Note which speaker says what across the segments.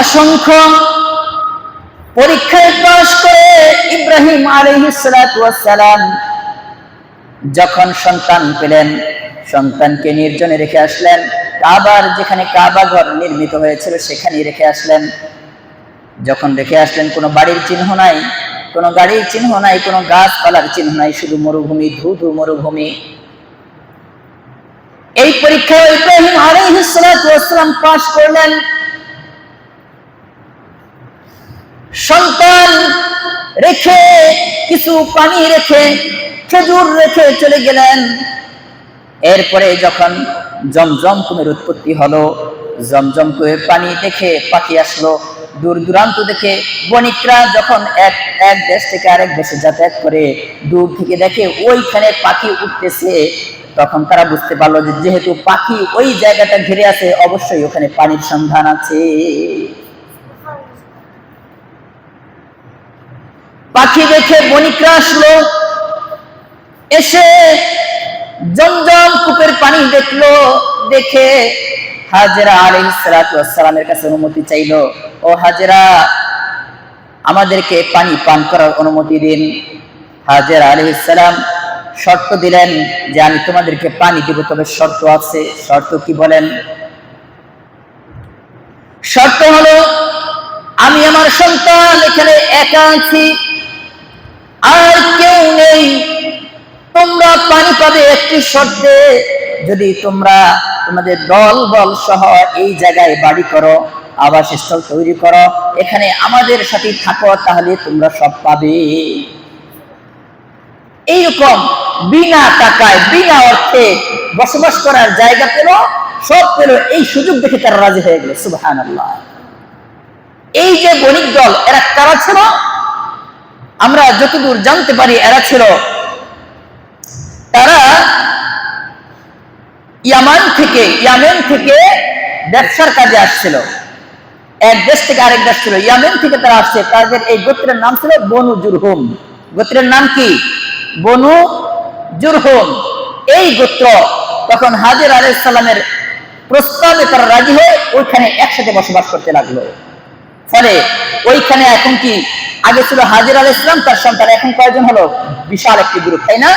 Speaker 1: অসংখ্য পরীক্ষায় পাশ করে ইব্রাহিম আলহিসালাম যখন সন্তান পেলেন, সন্তানকে নির্জনে রেখে আসলেন। কাবার যেখানে কাবা ঘর নির্মিত হয়েছিল সেখানে রেখে আসলেন। যখন রেখে আসলেন, কোনো বাড়ির চিহ্ন নাই, কোনো গাড়ির চিহ্ন নাই, কোনো গাছপালার চিহ্ন নাই, শুধু মরুভূমি ধু ধু মরুভূমি। এই পরীক্ষায় ইব্রাহিম আলাইহিসসালাম পাশ করলেন। সন্তান রেখে, কিছু পানি রেখে, খেজুর রেখে চলে গেলেন। এরপরে যখন জমজম কুমের উৎপত্তি হলো, জমজম কুমের পানি দেখে পাখি আসলো। দূর দূরান্ত দেখে বণিকরা যখন এক এক দেশ থেকে আরেক দেশে যাতায়াত করে, দূর থেকে দেখে ওইখানে পাখি উঠতেছে। তখন তারা বুঝতে পারল যে যেহেতু পাখি ওই জায়গাটা ঘিরে আছে, অবশ্যই ওখানে পানির সন্ধান আছে। পাখি দেখে বণিকরা আসলো। এসে জমজম কূপের পানি দেখল, দেখে হাজেরা আলাইহিসসালামের কাছে অনুমতি চাইলো, ও হাজেরা, আমাদেরকে পানি পান করার অনুমতি দিন। হাজেরা আলাইহিসসালাম শর্ত দিলেন যে আমি তোমাদেরকে পানি দিব, তবে শর্ত আছে। শর্ত কি বলেন? শর্ত হলো, আমি আমার সন্তান এখানে একা আছি আর কেউ নেই তোমরা পানি পাবে একটি শর্তে, যদি তোমরা তোমাদের দল বল সহ এই জায়গায় বাড়ি করো, আবাসস্থল তৈরি করো, এখানে আমাদের সাথে থাকো, তাহলে তোমরা সব পাবে। এইরকম বিনা টাকায়, বিনা অর্থে বসবাস করার জায়গা পেল, সব পেল, এই সুযোগ দেখে তারা রাজি হয়ে গেল সুবাহান এই যে বণিক দল, এরা কারা ছিল? আমরা যতদূর জানতে পারি, এরা ছিল তারা ইয়ামান থেকে, ইয়ামেন থেকে ব্যবসার কাজে আসছিল। এক দেশ থেকে আরেক দেশ ছিল। ইয়ামেন থেকে তারা আসছে। তাদের এই গোত্রের নাম ছিল বনু জুরহুম। গোত্রের নাম কি? বনু জুরহুম। এই গোত্র তখন হাজির আলাইসাল্লামের প্রস্তাবে তারা রাজি হয়ে ওইখানে একসাথে বসবাস করতে লাগল। ফলে ওইখানে এখন কি? আগে ছিল হাজির আল ইসলাম তার সন্তান এখন কয়জন হলো? বিশাল একটি গ্রুপ, তাই না?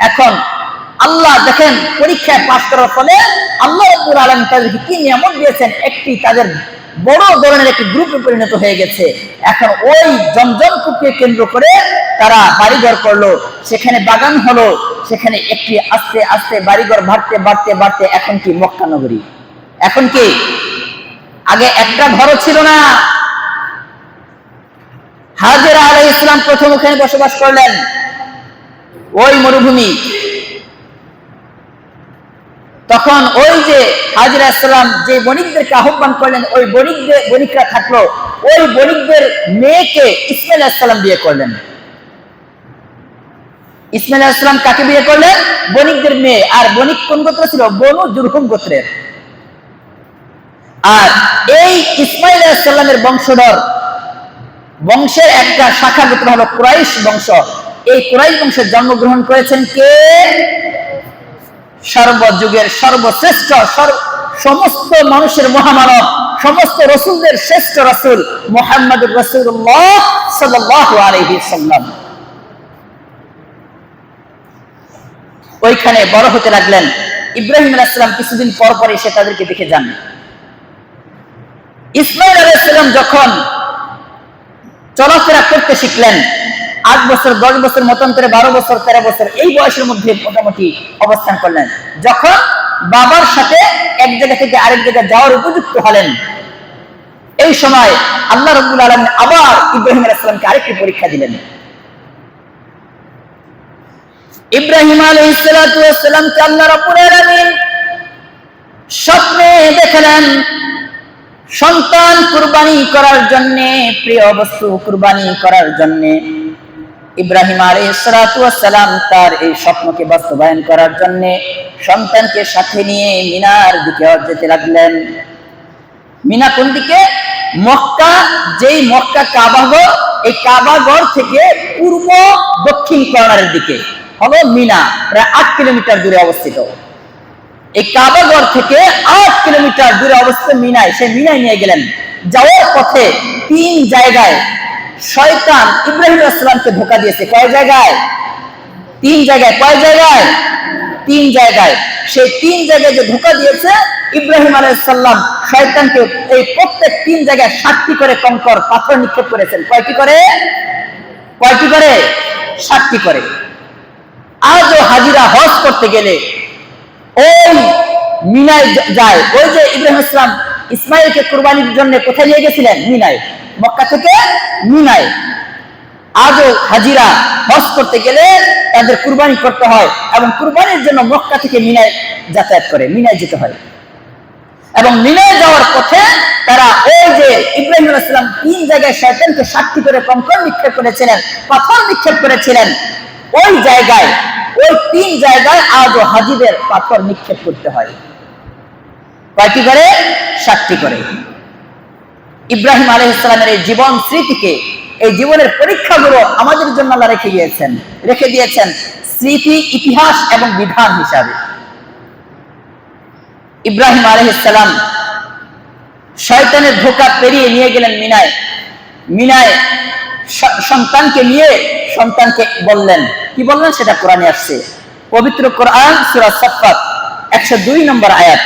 Speaker 1: এখন আল্লাহ দেখেন পরীক্ষায় পাশ করার ফলে আল্লাহ আব্বুল আলম তাদেরকে কি নিয়ামত দিয়েছেন? একটি তাদের বড় ধরনের একটি গ্রুপে পরিণত হয়ে গেছে। এখন ওই জমজম কেন্দ্র করে তারা বাড়িঘর করল। সেখানে বাগান হলো। সেখানে একটি আস্তে আস্তে বাড়িঘর বাড়তে বাড়তে বাড়তে এখন কি মক্কা নগরী? এখন কি? আগে একটা ঘরও ছিল না। হাজের আলাই ইসলাম প্রথম ওখানে বসবাস করলেন। ওই মরুভূমি। তখন ওই যে হাজির ইসলাম যে বণিকদেরকে আহ্বান করলেন, ওই বণিকদের, বণিকরা থাকল। ওই বণিকদের মেয়েকে ইসমাইল ইসলাম বিয়ে করলেন। ইসমাইল ইসলাম কাকে বিয়ে করলেন? বণিকদের মেয়ে। আর বণিক কোন গোত্র ছিল? বনু জুরহুম গোত্রের আর এই ইসমাইল ইসলামের বংশধর, বংশের একটা শাখা গোত্র হলো কুরাইশ বংশ। এই কুরাইশ বংশে জন্মগ্রহণ করেছেন কে? সর্বযুগের সর্বশ্রেষ্ঠ সমস্ত মানুষের মহামানব, সমস্ত রসুলদের শ্রেষ্ঠ রসুল মোহাম্মদ রসুল্লাহ ওইখানে বড় হতে লাগলেন ইব্রাহিম আলাইসালাম কিছুদিন পর পর এসে তাদেরকে দেখে যান। ইসমাইল আলাইসালাম যখন চলাফেরা করতে শিখলেন আট বছর, দশ বছর মতান্তরে বারো বছর, তেরো বছর, এই বয়সের মধ্যে মোটামুটি অবস্থান করলেন। যখন বাবার সাথে এক জায়গা থেকে আরেক জায়গায় যাওয়ার উপযুক্ত হলেন, এই সময় আল্লাহ রব্বুল আলম আবার ইব্রাহিম আলাইসালামকে আরেকটি পরীক্ষা দিলেন। ইব্রাহিম আলাইসালামকে আল্লাহ রব্বুল আলমিন স্বপ্নে দেখলেন, সন্তান কুরবানি করার জন্য, প্রিয় বস্তু কুরবানি করার জন্য। ইব্রাহিম আলাইসালাম তার এই স্বপ্নকে বাস্তবায়ন করার জন্য সন্তানকে সাথে নিয়ে মিনার দিকে যেতে লাগলেন। মিনা কোন দিকে? মক্কা, যেই মক্কা কাবাগর এই কাবাগর থেকে পূর্ব দক্ষিণ কর্নারের দিকে হলো মিনা, প্রায় আট কিলোমিটার দূরে অবস্থিত। এই কাবাগর থেকে আট কিলোমিটার দূরে অবস্থিত মিনায়, সে মিনায় নিয়ে গেলেন। যাওয়ার পথে তিন জায়গায় শয়তান ইব্রাহিম আসসালামকে ধোকা দিয়েছে। কয় জায়গায়? তিন জায়গায়। কয় জায়গায়? তিন জায়গায়। সেই তিন জায়গায় যে ধোকা দিয়েছে, ইব্রাহিম আলাইসাল্লাম শয়তানকে এই প্রত্যেক তিন জায়গায় সাতটি করে কঙ্কর পাথর নিক্ষেপ করেছেন। কয়টি করে? কয়টি করে? সাতটি করে। আজও হাজিরা হজ করতে গেলে ওই মিনায় যায়। ওই যে ইব্রাহিম ইসলাম ইসমাইলকে কুরবানির জন্য কোথায় নিয়ে গেছিলেন? মিনায়। মক্কা থেকে মিনায়। আজও হাজিরা হজ করতে গেলে তাদের কুরবানি করতে হয় এবং কুরবানির জন্য মক্কা থেকে মিনায় যাতায়াত করে, মিনায় যেতে হয়। এবং মিনায় যাওয়ার পথে তারা ওই যে ইব্রাহিম তিন জায়গায় শয়তানকে সাক্ষী করে কঙ্কর নিক্ষেপ করেছিলেন, পাথর নিক্ষেপ করেছিলেন। ওই জায়গায়, ওই তিন জায়গায় আজও হাজিদের পাথর নিক্ষেপ করতে হয়। কয়টি করে? সাতটি করে। ইব্রাহিম আলহ ইসলামের এই জীবন স্মৃতিকে, এই জীবনের পরীক্ষাগুলো আমাদের জন্য আল্লাহ রেখে গিয়েছেন রেখে দিয়েছেন স্মৃতি, ইতিহাস এবং বিধান হিসাবে। ইব্রাহিম আলহ ইসলাম শয়তানের ধোকা পেরিয়ে নিয়ে গেলেন মিনায়। মিনায় সন্তানকে নিয়ে সন্তানকে বললেন। কি বললেন? সেটা কোরআনে আসছে। পবিত্র কোরআন সুরা সাফাত একশো দুই নম্বর আয়াত।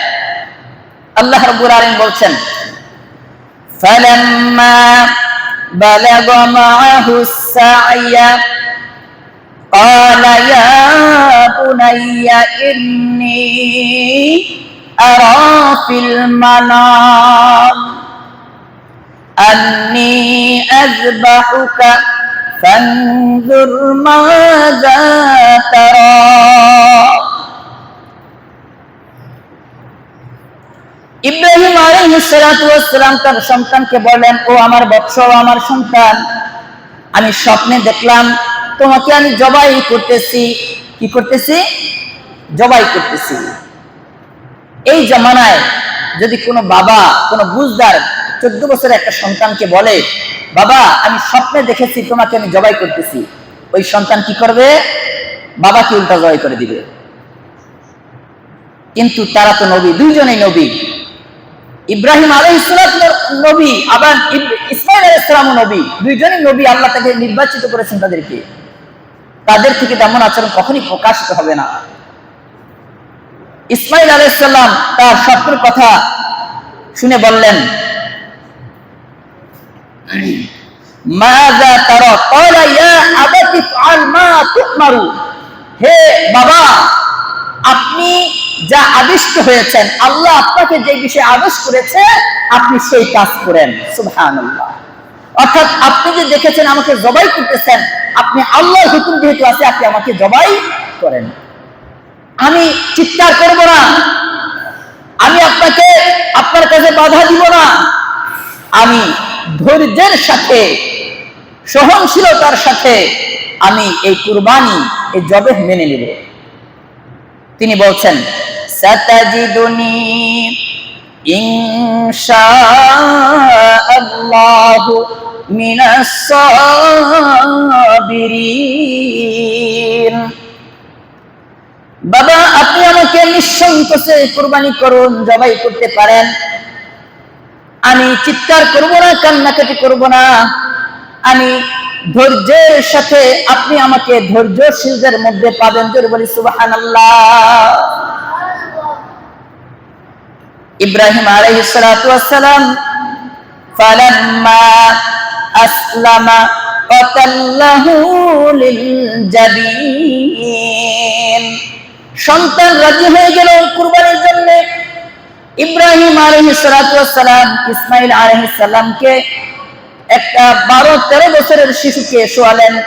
Speaker 1: আল্লাহ রব্বুল আলামিন বলছেন فلما بلغ معه السعي قال يا بني إني أرى في المنام أني أذبحك فانظر ماذا ترى ইব্রাহিম আলাইহিসসালাম তার সন্তানকে বললেন ও আমার বৎস আমার সন্তান, আমি স্বপ্নে দেখলাম, তোমাকে আমি জবাই করতেছি। কি করতেছি? জবাই করতেছি। এই জমানায় যদি কোনো বাবা, কোনো বুঝদার চোদ্দ বছরের একটা সন্তানকে বলে, বাবা, আমি স্বপ্নে দেখেছি, তোমাকে আমি জবাই করতেছি। ওই সন্তান কি করবে? বাবাকে উল্টা জবাই করে দিবে। কিন্তু তারা তো নবী, দুইজনেই নবী। ইব্রাহিম আলহ ইসলাম নবী, আবার ইসমাইল ইসলাম নবী। দুইজনই নবী আল্লাহ তাকে নির্বাচিত করেছেন তাদেরকে। তাদের থেকে তেমন আচরণ কখনই প্রকাশিত হবে না। ইসমাইল আলাইসাল্লাম তার স্বপ্নের কথা শুনে বললেন হে বাবা, আপনি যা আদিষ্ট হয়েছেন, আল্লাহ আপনাকে যে বিষয়ে আদেশ করেছে, আপনি সেই কাজ করেন। সুবহানাল্লাহ। অর্থাৎ আপনি যে দেখেছেন, আমাকে জবাই করতেছেন, আপনি আল্লাহর হুকুম যেহেতু আছে, আপনি আমাকে জবাই করেন। আমি চিৎকার করব না। আমি আপনাকে, আপনার কাছে বাধা দিব না। আমি ধৈর্যের সাথে, সহনশীলতার সাথে আমি এই কুরবানি, এই জবে মেনে নেব। তিনি বলছেন, সাতাজিদুনি ইনশাআল্লাহু বাবা, আপনি আমাকে নিঃসংকোচে কুরবানি করুন, জবাই করতে পারেন। আমি চিৎকার করব না, কান্নাকাটি করব না। আমি ধৈর্যের সাথে আপনি আমাকে ধৈর্যশীলদের মধ্যে পাবেন জোর বলি সুবাহান ইব্রাহিম আলাইহিস সালাতু ওয়াসসালাম ফালাম্মা আসলামা قتله للجبين সন্তান রাজি হয়ে গেল কুরবানির জন্য ইব্রাহিম আলহিসাম ইসমাইল আলহিসামকে একটা বারো তেরো বছরের শিশুকে শোয়ালেন।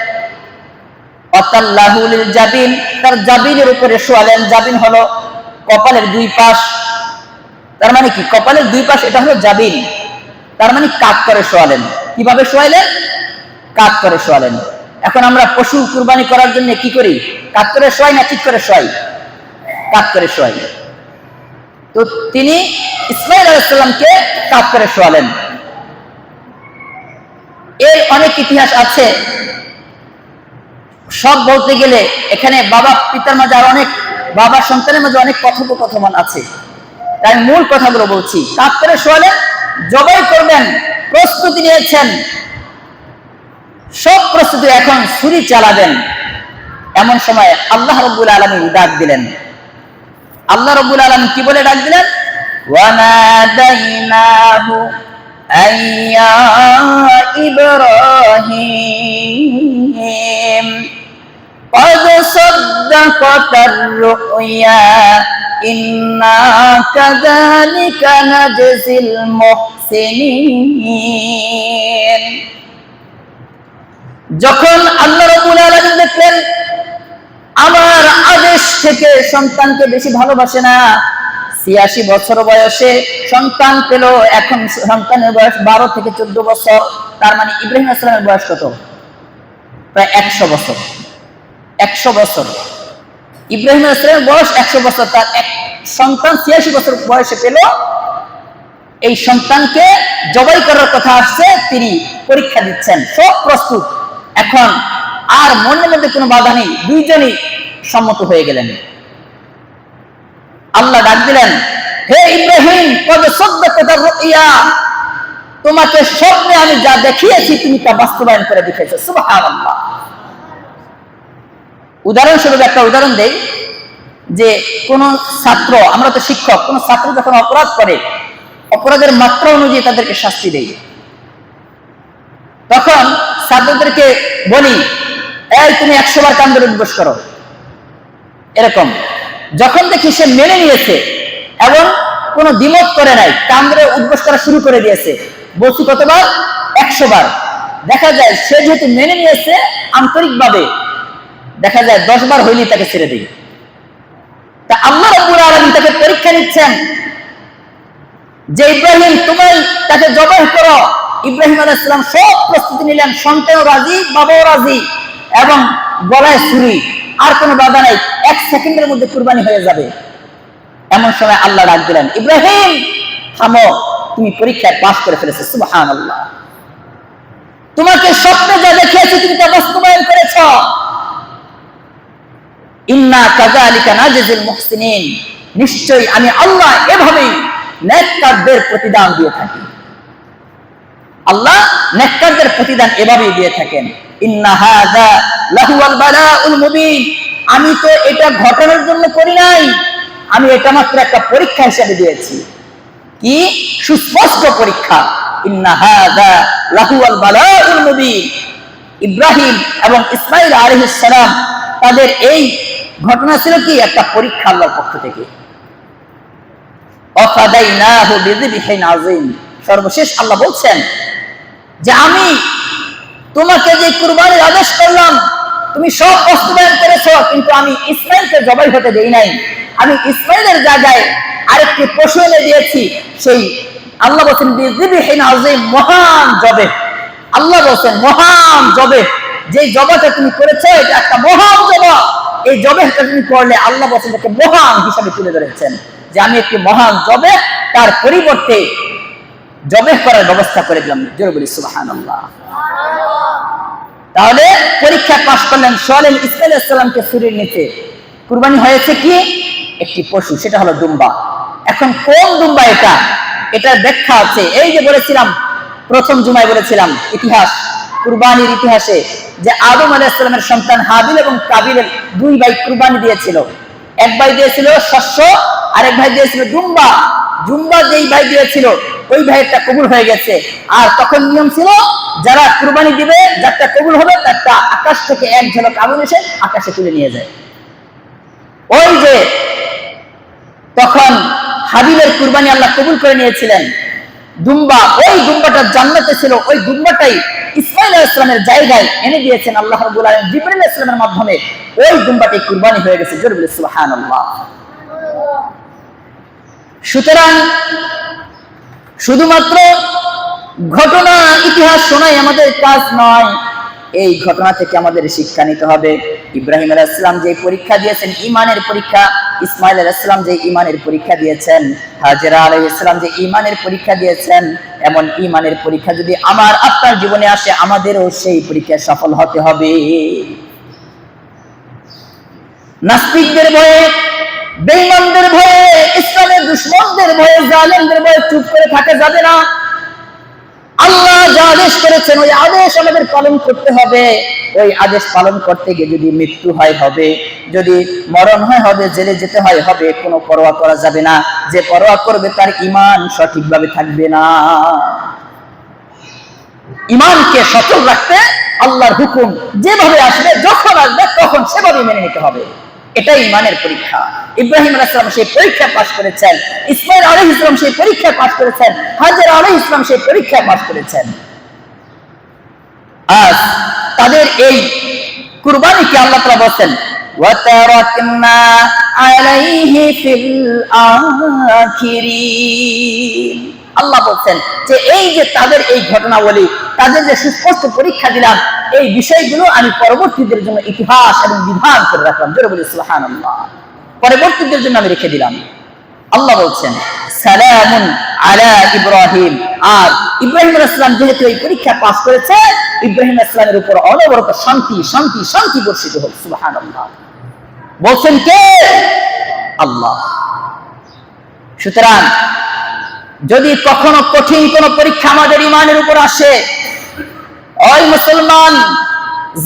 Speaker 1: অতাল্লাহুল জাবিন, তার জাবিনের উপরে শোয়ালেন। জাবিন হলো কপালের দুই পাশ। তার মানে কি? কপালের দুই পাশ, এটা হলো জাবিন। তার মানে কাক করে শোয়ালেন। কীভাবে শোয়ালেন? কাক করে শোয়ালেন। এখন আমরা পশু কুরবানি করার জন্য কি করি? কাক করে শোয়াই না ঠিক করে শোয়াই? কাক করে শোয়াই। তো তিনি ইসমাইল আলাইসাল্লামকে কাক করে শোয়ালেন। এর অনেক ইতিহাস আছে। সব বলতে গেলে এখানে বাবা, পিতার মাঝে আর অনেক, বাবা সন্তানের মাঝে অনেক কথোপকথন আছে। তাই মূল কথাগুলো বলছি করে শোয়ালেন জবাই করবেন, প্রস্তুতি নিয়েছেন। সব প্রস্তুতি এখন ছুরি চালাবেন। এমন সময় আল্লাহ রব্বুল আলমী ডাক দিলেন। আল্লাহ রব্বুল আলম কি বলে ডাক দিলেন? وَنَادَيْنَاهُ أَن يَا إِبْرَاهِيمُ قد صدقت الرؤيا إنا كذلك نجزي المحسنين যখন আল্লাহ রবুল আলমিন দেখলেন আমার আদেশ থেকে সন্তানকে বেশি ভালোবাসে না ছিয়াশি বছর বয়সে সন্তান পেল। এখন সন্তানের বয়স বারো থেকে চোদ্দ বছর। তার মানে ইব্রাহিম আসলামের বয়স কত? প্রায় একশো বছর। একশো বছর। ইব্রাহিম ইসলামের বয়স একশো বছর। তার এক সন্তান ছিয়াশি বছর বয়সে পেল। এই সন্তানকে জবাই করার কথা আসছে। তিনি পরীক্ষা দিচ্ছেন। সব প্রস্তুত। এখন আর মনের মধ্যে কোনো বাধা নেই। দুইজনই সম্মত হয়ে গেলেন। আল্লাহ ডাক দিলেন, হে ইব্রাহিম তোমাকে স্বপ্নে আমি যা দেখিয়েছি, তুমি তা বাস্তবায়ন করে দেখিয়েছো সুবহানাল্লাহ। উদাহরণস্বরূপ একটা উদাহরণ দেই, যে কোন ছাত্র, আমরা তো শিক্ষক, কোন ছাত্র যখন অপরাধ করে, অপরাধের মাত্রা অনুযায়ী তাদেরকে শাস্তি দেই। তখন ছাত্রদেরকে বলি, এই তুমি একশো বার কান্দরে উদ্বোস করো। এরকম। যখন দেখি সে মেনে নিয়েছে এবং কোনো দ্বিমত করে নাই কান্দরে উদ্বোস করা শুরু করে দিয়েছে, বলছি কতবার? একশো বার। দেখা যায় সে যেহেতু মেনে নিয়েছে আন্তরিকভাবে, দেখা যায় দশ বার হইলে তাকে ছেড়ে দিই তা আল্লাহ রব্বুল আলমী তাকে পরীক্ষা নিচ্ছেন যে ইব্রাহিম, তুমি তাকে জবাই করো। ইব্রাহিম আলাহ ইসলাম সব প্রস্তুতি নিলেন, সন্তানও রাজি, বাবাও রাজি এবং গলায় ছুরি। আর কোনো বাধা নাই। এক সেকেন্ডের মধ্যে কুরবানি হয়ে যাবে। এমন সময় আল্লাহ ডাক দিলেন, ইব্রাহিম, থামো। তুমি পরীক্ষায় পাশ করে ফেলেছো। সুবহান আল্লাহ তোমাকে স্বপ্নে যা দেখিয়েছি, তুমি তা বাস্তবায়ন করেছ। ইন্না কাযালিকা নাজিল মুহসিনিন। নিশ্চয়ই আমি আল্লাহ এভাবেই নেককারদের প্রতিদান দিয়ে থাকি। আল্লাহ নেককারদের প্রতিদান এভাবেই দিয়ে থাকেন। আমি তো এটা ঘটনার জন্য করি নাই। আমি এটা মাত্র একটা পরীক্ষা হিসেবে দিয়েছি। কি? সুস্পষ্ট পরীক্ষা। ইব্রাহিম এবং ইসমাইল আলাইহিস সালাম, তাদের এই ঘটনা ছিল কি? একটা পরীক্ষা আল্লাহর পক্ষ থেকে। সর্বশেষ আল্লাহ বলছেন যে আমি তোমাকে যে কুরবানির আদেশ করলাম, তুমি সব বাস্তবায়ন করেছ, কিন্তু আমি ইসমাইলকে জবাই হতে দেই নাই। আমি ইসমাইলের জায়গায় আরেকটি পশু এনে দিয়েছি, সেই আল্লাহ আযীম, মহান জবে আল্লাহ বলছেন, মহান জবে যে জবাটা তুমি করেছ, এটা একটা মহান জবা এই জবেটা তুমি করলে আল্লাহ বলছেন তাকে মহান হিসাবে তুলে ধরেছেন। যে আমি একটি মহান জবে তার পরিবর্তে জবে করার ব্যবস্থা করে দিলাম। জোরে বলি সুবাহান তাহলে পরীক্ষা পাশ করলেন সোয়ালেন ইসলামকে সুরের নিচে কুরবানি হয়েছে কি? একটি পশু, সেটা হলো দুম্বা। এখন কোন দুম্বা এটা? এটার ব্যাখ্যা আছে। এই যে বলেছিলাম, প্রথম জুমায় বলেছিলাম, ইতিহাস, কুরবানির ইতিহাসে যে আদম আলাইসালামের সন্তান হাবিল এবং কাবিলের দুই ভাই কুরবানি দিয়েছিল। এক ভাই দিয়েছিল শস্য, আরেক ভাই দিয়েছিল জুম্বা জুম্বা যেই ভাই দিয়েছিল, ওই ভাইয়েরটা কবুল হয়ে গেছে। আর তখন নিয়ম ছিল, যারা কুরবানি দিবে, যারটা কবুল হবে, তারটা আকাশ থেকে এক ঝলক আগুন এসে আকাশে তুলে নিয়ে যায়। ওই যে তখন হাবিলের কুরবানি আল্লাহ কবুল করে নিয়েছিলেন। দুম্বা, ওই দুম্বাটা জান্নাতে ছিল, ওই দুম্বাটাই ইসমাইল ইসলামের জায়গায় এনে দিয়েছেন আল্লাহ রবুল জিবরিল ইসলামের মাধ্যমে। ওই দুম্বাটি কুরবানি হয়ে গেছে জরুল সুবাহান সুতরাং শুধুমাত্র ঘটনা, ইতিহাস শোনাই আমাদের কাজ নয়, এই ঘটনা থেকে আমাদের শিক্ষা নিতে হবে। ইব্রাহিম আলাহ ইসলাম যে পরীক্ষা দিয়েছেন ইমানের পরীক্ষা, ইসমাইল আলাহ ইসলাম যে ইমানের পরীক্ষা দিয়েছেন, হাজরা আলাহ ইসলাম যে ইমানের পরীক্ষা দিয়েছেন, এমন ইমানের পরীক্ষা যদি আমার আপনার জীবনে আসে, আমাদেরও সেই পরীক্ষায় সফল হতে হবে। নাস্তিকদের ভয়ে, বেঈমানদের ভয়ে ইসলামের দুশ্মনদের ভয়ে, জালেমদের ভয়ে চুপ করে থাকা যাবে না। আল্লাহ যা আদেশ করেছেন, ওই আদেশ আমাদের পালন করতে হবে। ওই আদেশ পালন করতে গিয়ে যদি মৃত্যু হয়, হবে। যদি মরণ হয়, হবে। জেলে যেতে হয়, হবে। কোনো পরোয়া করা যাবে না। যে পরোয়া করবে, তার ইমান সঠিকভাবে থাকবে না। ইমানকে সচল রাখতে আল্লাহর হুকুম যেভাবে আসবে, যখন আসবে, তখন সেভাবে মেনে নিতে হবে। এটাই ইমানের পরীক্ষা ইব্রাহিম আলাইসালাম সেই পরীক্ষা পাশ করেছেন ইসমাইল আলহ ইসলাম সেই পরীক্ষা পাশ করেছেন হাজার আলহ ইসলাম সেই পরীক্ষা পাশ করেছেন আজ তাদের এই কুরবানিকে আল্লাহ তাআলা বলছেন وَتَرَكْنَا عَلَيْهِ فِي الْآخِرِينَ আল্লাহ বলছেন যে এই যে তাদের এই ঘটনাবলী, তাদের যে সুস্পষ্ট পরীক্ষা দিলাম, এই বিষয়গুলো আমি পরবর্তীদের জন্য ইতিহাস এবং বিধান করে রাখলাম। জোরে বলি সুহান পরবর্তীদের জন্য আমি রেখে দিলাম। আল্লাহ বলছেন, সালামুন আলা ইব্রাহিম। আর ইব্রাহিম ইসলাম যেহেতু এই পরীক্ষা পাশ করেছে, ইব্রাহিম ইসলামের উপর অনবরত শান্তি শান্তি শান্তি বর্ষিত হোক। সুবাহান বলছেন কে? আল্লাহ। সুতরাং যদি কখনো কঠিন কোন পরীক্ষা আমাদের ইমানের উপর আসে, ওই মুসলমান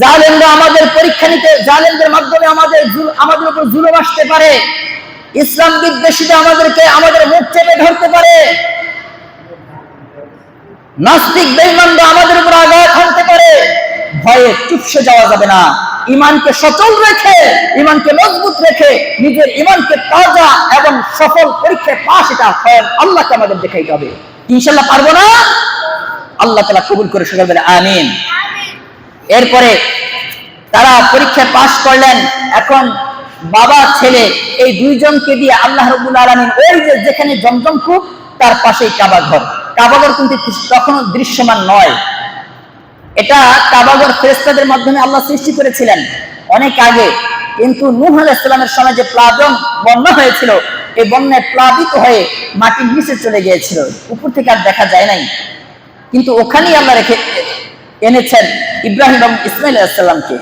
Speaker 1: জালেমরা আমাদের পরীক্ষা নিতে, জালেমদের মাধ্যমে আমাদের আমাদের উপর জুলুম আসতে পারে, ইসলাম বিদ্বেষীরা আমাদেরকে, আমাদের মুখ চেপে ধরতে পারে, নাস্তিক বেঈমানরা আমাদের উপর আঘাত হানতে পারে, ভয়ে চুপসে যাওয়া যাবে না। ইমানকে সচল রেখে, ইমানকে মজবুত রেখে, নিজের ইমানকে তাজা এবং সফল পরীক্ষায় পাশ এটা স্বয়ং আল্লাহকে আমাদের দেখাইতে হবে। ইনশাল্লাহ পারব না? আল্লাহ তালা কবুল করে সকল বলে আমিন। এরপরে তারা পরীক্ষায় পাশ করলেন, এখন বাবা, ছেলে, এই দুইজনকে দিয়ে আল্লাহ রবুল আলমিন ওই যে যেখানে জমজম খুব তার পাশেই কাবা ঘর। কাবাঘর কিন্তু তখনও দৃশ্যমান নয়। এটা কাবাগর ফেরেস্তাদের মাধ্যমে আল্লাহ সৃষ্টি করেছিলেন অনেক আগে। কিন্তু নূহ আলাইসালামের সময় যে প্লাবন বন্যা হয়েছিল, এই বন্যায় প্লাবিত হয়ে মাটির নিচে চলে গিয়েছিল। উপর থেকে আর দেখা যায় নাই। কিন্তু ওখানেই আল্লাহ রেখে এনেছেন ইব্রাহিম এবং ইসমাইল আলাইসাল্লামকে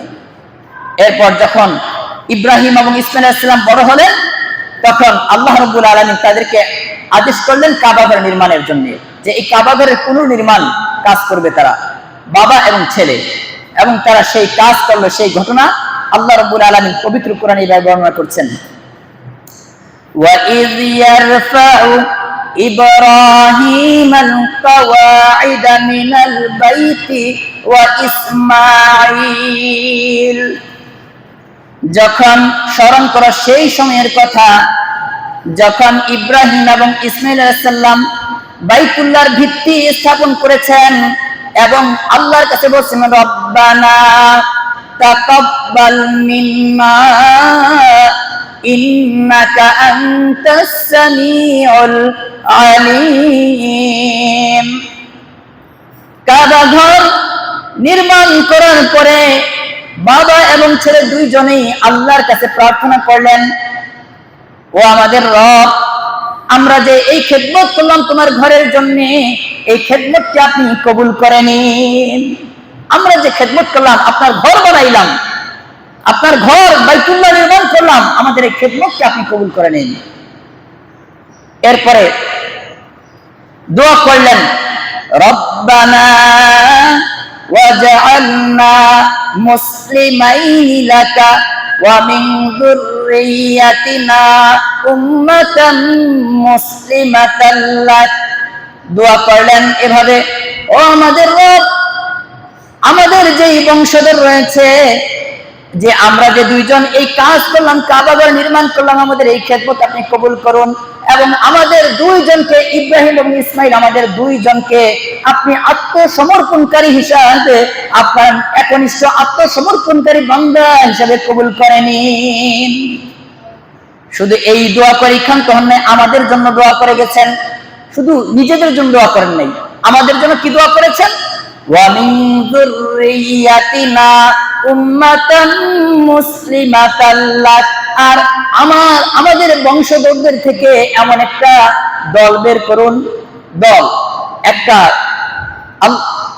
Speaker 1: এরপর যখন ইব্রাহিম এবং ইসমাইল আলাইসাল্লাম বড় হলেন, তখন আল্লাহ রব্বুল আলমী তাদেরকে আদেশ করলেন কাবাঘর নির্মাণের জন্য, যে এই কাবাঘরের পুনর্নির্মাণ কাজ করবে তারা। বাবা এবং ছেলে এবং তারা সেই কাজ করলো সেই ঘটনা আল্লাহ রব্বুল আলমী পবিত্র কোরআন এইভাবে বর্ণনা করছেন وَإِذْ يَرْفَعُ إِبْرَاهِيمَ الْقَوَاعِدَ مِنَ الْبَيْتِ وَإِسْمَاعِيلَ যখন স্মরণ করো সেই সময়ের কথা যখন ইব্রাহিম এবং ইসমাইল আলাইসাল্লাম বাইতুল্লাহর ভিত্তি স্থাপন করেছেন এবং আল্লাহর কাছে বলছেন, রব্বানা তাকাব্বাল মিন্না ইন্নাকা আনতাস সামিউল আলিম। কাবা ঘর নির্মাণ করার পরে বাবা এবং ছেলে দুইজনেই আল্লাহর কাছে প্রার্থনা করলেন, ও আমাদের রব আমরা যে এই খেদমত করলাম তোমার ঘরের জন্য, এই খেদমতকে আপনি কবুল করে নিন আমরা যে খেদমত করলাম, আপনার ঘর বানাইলাম, আপনার ঘর বাইতুল্লাহ নির্মাণ করলাম, আমাদের এই খেদমতকে আপনি কবুল করে নিন এরপরে দোয়া করলেন, রব্বানা ওয়াজআলনা মুসলিমাইনি লাকা ওয়া ذريتنا أمة مسلمة لك. দোয়া করলেন এভাবে। ও আমাদের রব, আমাদের যেই বংশধর রয়েছে, যে আমরা যে দুইজন এই কাজ করলাম কাবাগর নির্মাণ করলাম, আমাদের এই খেদমত আপনি কবুল করুন। এবং আমাদের দুইজনকে, ইব্রাহিম এবং ইসমাইল, আমাদের দুইজনকে আপনি আত্মসমর্পণকারী হিসাবে আপনার একনিষ্ঠ আত্মসমর্পণকারী বান্দা হিসাবে কবুল করেনি। শুধু এই দোয়া করে খান তহন আমাদের জন্য দোয়া করে গেছেন। শুধু নিজেদের জন্য দোয়া করেন নাই, আমাদের জন্য কি দোয়া করেছেন? উম্মাতান মুসলিমাতান আর আমার, আমাদের বংশধরদের থেকে এমন একটা দল বের করুন। দল, একটা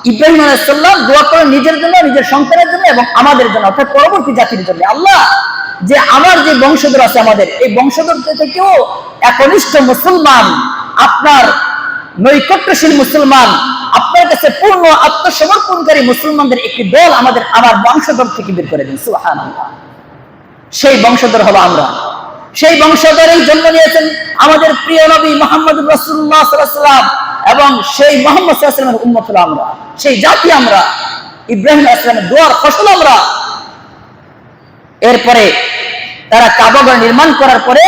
Speaker 1: ইব্রাহিম আলাইসাল্লাম দোয়া করেন নিজের জন্য, নিজের সন্তানের জন্য এবং আমাদের জন্য, অর্থাৎ পরবর্তী জাতির জন্য। আল্লাহ, যে আমার যে বংশধর আছে আমাদের, এই বংশধর থেকেও একনিষ্ঠ মুসলমান, আপনার নৈকট্যশীল মুসলমান আপনার কাছে পূর্ণ আত্মসমর্পণকারী মুসলমানদের একটি দল আমাদের আমার বংশধর থেকে বের করে দিন সুহান সেই বংশধর হলো আমরা। সেই বংশধরেই জন্ম নিয়েছেন আমাদের প্রিয় নবী মোহাম্মদ রসুল্লাহ সাল্লাম এবং সেই মোহাম্মদ সাল্লামের উন্মত হলো আমরা। সেই জাতি আমরা, ইব্রাহিম আসলামের দোয়ার ফসল আমরা। এরপরে তারা কাবাগর নির্মাণ করার পরে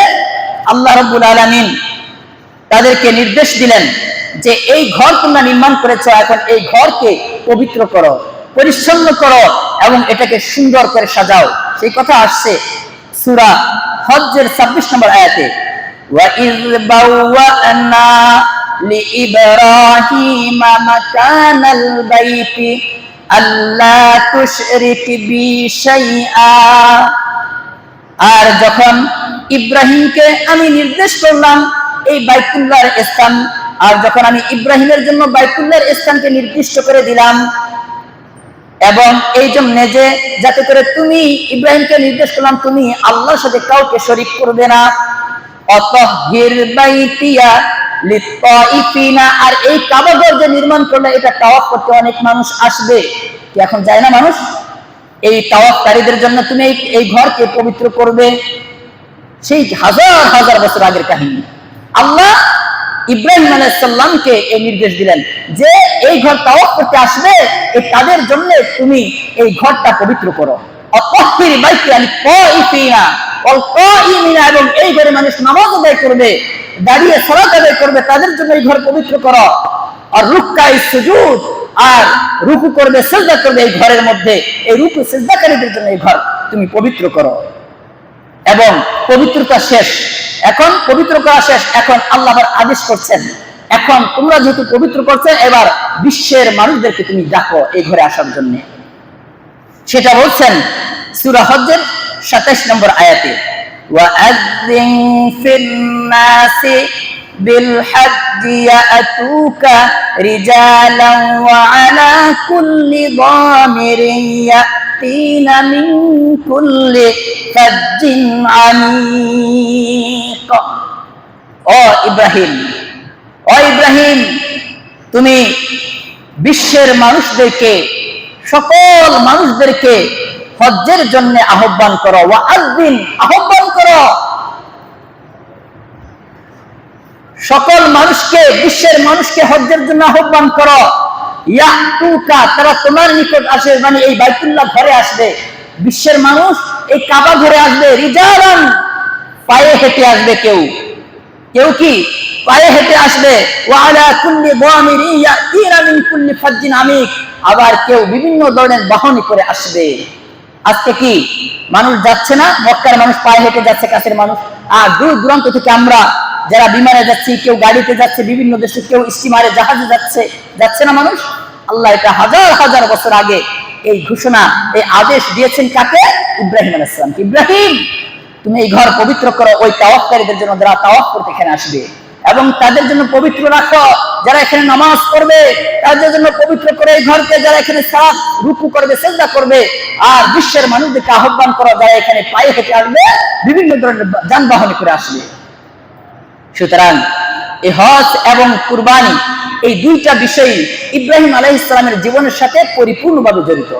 Speaker 1: আল্লাহ রব্বুল আলমিন তাদেরকে নির্দেশ দিলেন যে এই ঘর তোমরা নির্মাণ করেছ এখন এই ঘরকে পবিত্র করো পরিচ্ছন্ন করো এবং এটাকে সুন্দর করে সাজাও সেই কথা আসছে সুরা হজ্জের ছাব্বিশ নম্বর আয়াতে وَإِذْ بَوَّأْنَا لِإِبْرَاهِيمَ مَكَانَ الْبَيْتِ أَلَّا تُشْرِكْ بِي شَيْئًا আর যখন ইব্রাহিমকে আমি নির্দেশ করলাম এই বাইতুল্লাহর স্থান আর যখন আমি ইব্রাহিমের জন্য বাইতুল্লাহর স্থানকে নির্দিষ্ট করে দিলাম, এবং এই জন্য যে যাতে করে তুমি ইব্রাহিমকে নির্দেশ করলাম, তুমি আল্লাহর সাথে কাউকে শরিক করবে না। আর এই কাবাঘর যে নির্মাণ করলে এটা করতে অনেক মানুষ আসবে। এখন যায় না মানুষ? এই তাওয়াফকারীদের জন্য তুমি এই ঘরকে পবিত্র করবে। সেই হাজার হাজার বছর আগের কাহিনী। আল্লাহ ইব্রাহিম আলাইসাল্লামকে এই নির্দেশ দিলেন যে এই ঘর তাওয়াফ করতে আসবে এই তাদের জন্য তুমি এই ঘরটা পবিত্র করো। এবং এই ঘরে মানুষ নামাজ আদায় করবে, দাঁড়িয়ে সালাত আদায় করবে, তাদের জন্য এই ঘর পবিত্র করো। আর রুক্কাই সুজুদ, আর রুকু করবে, সেজদা করবে এই ঘরের মধ্যে। এই রুকু সেজদাকারীদের জন্য এই ঘর তুমি পবিত্র করো। এবং পবিত্রতা শেষ এখন পবিত্র করা শেষ এখন আল্লাহ আবার আদেশ করছেন এখন তোমরা যেহেতু পবিত্র করছে এবার বিশ্বের মানুষদেরকে তুমি ডাকো এই ঘরে আসার জন্য সেটা বলছেন সুরা হজ্জের সাতাইশ নম্বর আয়াতে وَأَذِّن فِي النَّاسِ بِالْحَجِّ يَأْتُوكَ رِجَالًا وَعَلَى كُلِّ ضَامِرٍ يَأْتِينَ مِنْ كُلِّ فَجٍّ عَمِيقٍ ও ইব্রাহিম ও ইব্রাহিম তুমি বিশ্বের মানুষদেরকে সকল মানুষদেরকে হজ্জের জন্য আহ্বান করো ওয়া আদিন আহ্বান করো সকল মানুষকে, বিশ্বের মানুষকে হজ্জের জন্য আহ্বান করো। তারা তোমার নিকট আসে মানে এই বাইতুল্লাহ ঘরে আসবে। বিশ্বের মানুষ এই কাবা ঘরে আসবে, রিজালান পায়ে হেঁটে আসবে কেউ। কেউ কি? পায়ে হেঁটে আসবে। আবার কেউ বিভিন্ন ধরনের বাহনী করে আসবে। আজকে কি? মানুষ যাচ্ছে না? মক্কার মানুষ পায়ে হেঁটে যাচ্ছে, কাছের মানুষ। আর দূর দূরান্ত থেকে আমরা যারা বিমানে যাচ্ছি, কেউ গাড়িতে যাচ্ছে, বিভিন্ন দেশে কেউ স্টিমারে জাহাজে যাচ্ছে যাচ্ছে না মানুষ? আল্লাহ এটা হাজার হাজার বছর আগে এই ঘোষণা, এই আদেশ দিয়েছেন কাকে? ইব্রাহিম আলাইসালাম ইব্রাহিম, তুমি এই ঘর পবিত্র করো, ওই তাওয়াফকারীদের জন্য যারা তাওয়াফ করতে এখানে আসবে। এবং তাদের জন্য পবিত্র রাখো, যারা এখানে নামাজ পড়বে, তাদের জন্য পবিত্র করে এই ঘরকে যারা এখানে সাফ, রুকু করবে, সেজদা করবে। আর বিশ্বের মানুষদেরকে আহ্বান করো, যারা এখানে পায়ে হেঁটে আসবে, বিভিন্ন ধরনের যানবাহন করে আসবে। সুতরাং এই হজ এবং কুরবানি এই দুইটা বিষয় ইব্রাহিম আলাহ ইসলামের জীবনের সাথে পরিপূর্ণভাবে জড়িত।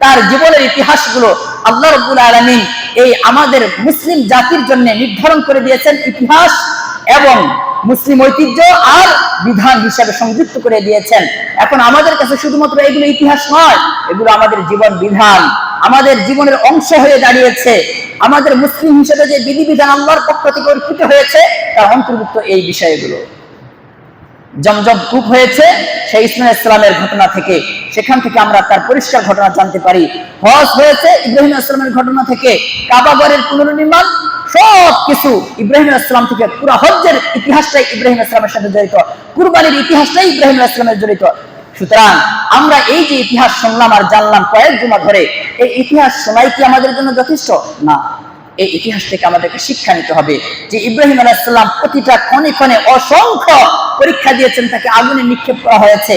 Speaker 1: তার জীবনের ইতিহাসগুলো আল্লাহ রব্বুল আলমী এই আমাদের মুসলিম জাতির জন্য নির্ধারণ করে দিয়েছেন ইতিহাস এবং মুসলিম ঐতিহ্য আর বিধান হিসাবে সংযুক্ত করে দিয়েছেন। এখন আমাদের কাছে শুধুমাত্র এগুলো ইতিহাস নয়, এগুলো আমাদের জীবন বিধান। আমাদের জীবনের অংশ হয়ে দাঁড়িয়েছে। আমাদের মুসলিম হিসেবে যে বিধিবিধান আল্লাহর পক্ষ থেকে অর্পিত হয়েছে, তার অন্তর্ভুক্ত এই বিষয়গুলো। জমজম কূপ হয়েছে সেই ইসমাইল ইসলামের ঘটনা থেকে। সেখান থেকে আমরা তার পরিষ্কার ঘটনা জানতে পারি। হজ হয়েছে ইব্রাহিম ইসলামের ঘটনা থেকে। কাবাগরের পুনর্নির্মাণ সব কিছু ইব্রাহিম ইসলাম থেকে পুরো হজ্জের ইতিহাসটাই ইব্রাহিম ইসলামের সাথে জড়িত, কুরবানির ইতিহাসটাই ইব্রাহিম ইসলামের জড়িত। সুতরাং আমরা এই যে ইতিহাস শুনলাম আর জানলাম কয়েক জমা ধরে, এই ইতিহাস শোনাই কি আমাদের জন্য যথেষ্ট? না। এই ইতিহাস থেকে আমাদেরকে শিক্ষা নিতে হবে যে ইব্রাহিম আলাইসাল্লাম প্রতিটা ক্ষণে ক্ষণে অসংখ্য পরীক্ষা দিয়েছেন, তাকে আগুনে নিক্ষেপ করা হয়েছে।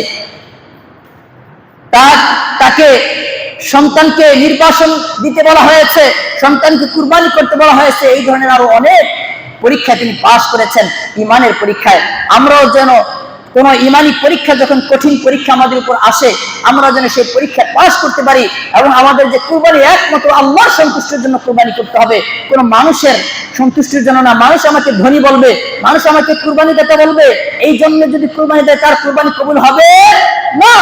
Speaker 1: তার, তাকে সন্তানকে নির্বাসন দিতে বলা হয়েছে, সন্তানকে কুরবানি করতে বলা হয়েছে, এই ধরনের আরও অনেক পরীক্ষায় তিনি পাশ করেছেন, ইমানের পরীক্ষায়। আমরাও যেন কোন ইমানি পরীক্ষা যখন কঠিন পরীক্ষা আমাদের উপর আসে, আমরা যেন সেই পরীক্ষা পাস করতে পারি এবং আমাদের যে কুরবানি একমাত্র আল্লাহর সন্তুষ্টির জন্য কুরবানি করতে হবে। কোন মানুষের সন্তুষ্টির জন্য না। মানুষ আমাকে ধনী বলবে, মানুষ আমাকে কুরবানি দিতে বলবে। এই জন্য যদি কুরবানি দেয়, তার কুরবানি কবুল হবে না।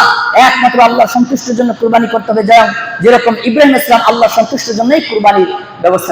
Speaker 1: একমাত্র আল্লাহ সন্তুষ্টির জন্য কুরবানি করতে হবে। যেরকম ইব্রাহিম ইসলাম আল্লাহ সন্তুষ্টির জন্যই কুরবানির ব্যবস্থা